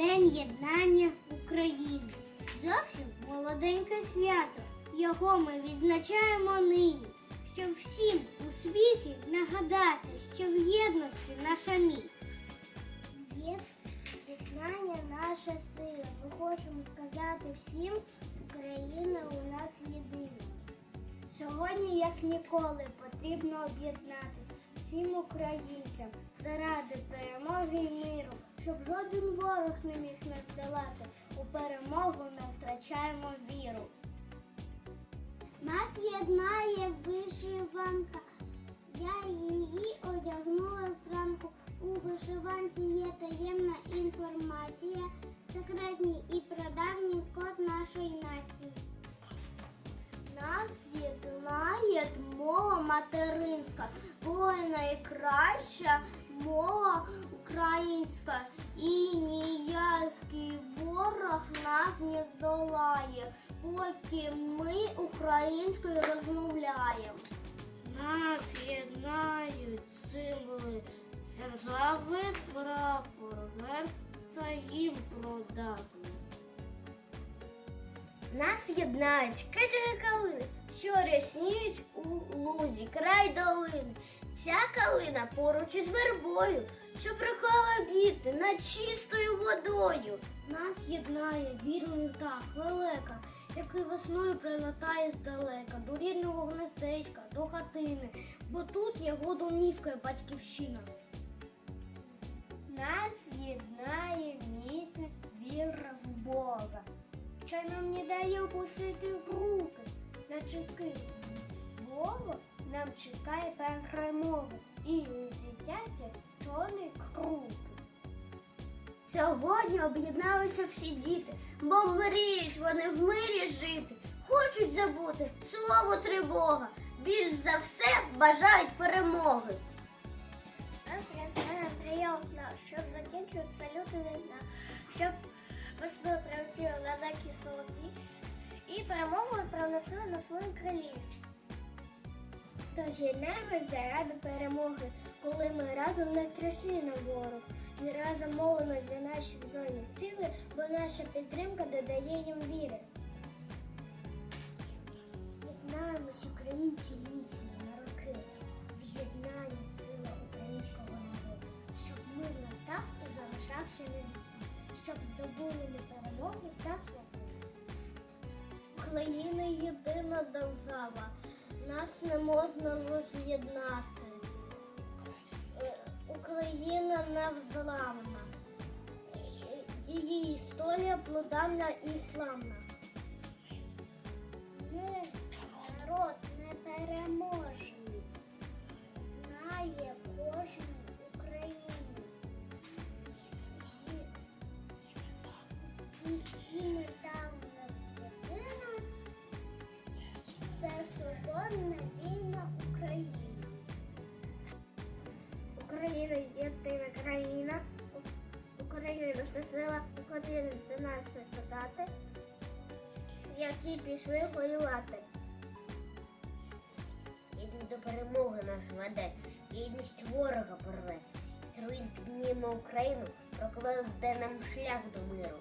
День єднання України. Зовсім молоденьке свято. Його ми відзначаємо нині, щоб всім у світі нагадати, що в єдності наша міць. Єднання наша сила. Ми хочемо сказати всім, Україна у нас єдина. Сьогодні, як ніколи, потрібно об'єднатися всім українцям заради перемоги і миру, щоб жоден ворог не міг нас здолати. У перемогу ми втрачаємо віру. Нас єднає вишиванка. Я її одягнула зранку. У вишиванці є таємна інформація, секретний і прадавній код нашої нації. Нас єднає мова материнська, найкраща мова українська, і ніякий ворог нас не здолає, поки ми українською розмовляємо. Нас єднають символи держави, прапор, герб та їм продати. Нас єднають китики калини, що рясніють у лузі, край долини. Ця калина поруч із вербою, що приховала діти над чистою водою. Нас єднає вірний птах велика, який весною прилетає здалека, до рідного гнездечка, до хатини, бо тут його домівка і батьківщина. Нас єднає місяць віра в Бога, що нам не дає опустити в руки, наче кит. Бога чекає перемоги і зіття чорний круг. Сьогодні об'єдналися всі діти, бо мріють вони в мирі жити, хочуть забути слово тривога, більш за все бажають перемоги. Нас приємно, щоб закінчується люта війна, щоб весну прилетіли лелеки солов'ї і перемогу приносили на своїй країні. Тож єднаємось заради перемоги, коли ми разом не страшні на ворог. І разом молимось за наші збройні сили, бо наша підтримка додає їм віри. Єднаємось українці міцні на роки, в єднанні сила українського народу, щоб мир настав і залишався на віці, щоб здобули ми перемогу та свободу. Україна єдина держава, не можна роз'єднати. Е, Україна невзламна. Її історія плодавна і славна. Ми народ непереможний, знає кожен українець. І, і мета це сила, Україна це наші солдати, які пішли воювати. Єдність до перемоги нас веде, єдність ворога порве. Труїть підніме Україну, прокладе нам шлях до миру.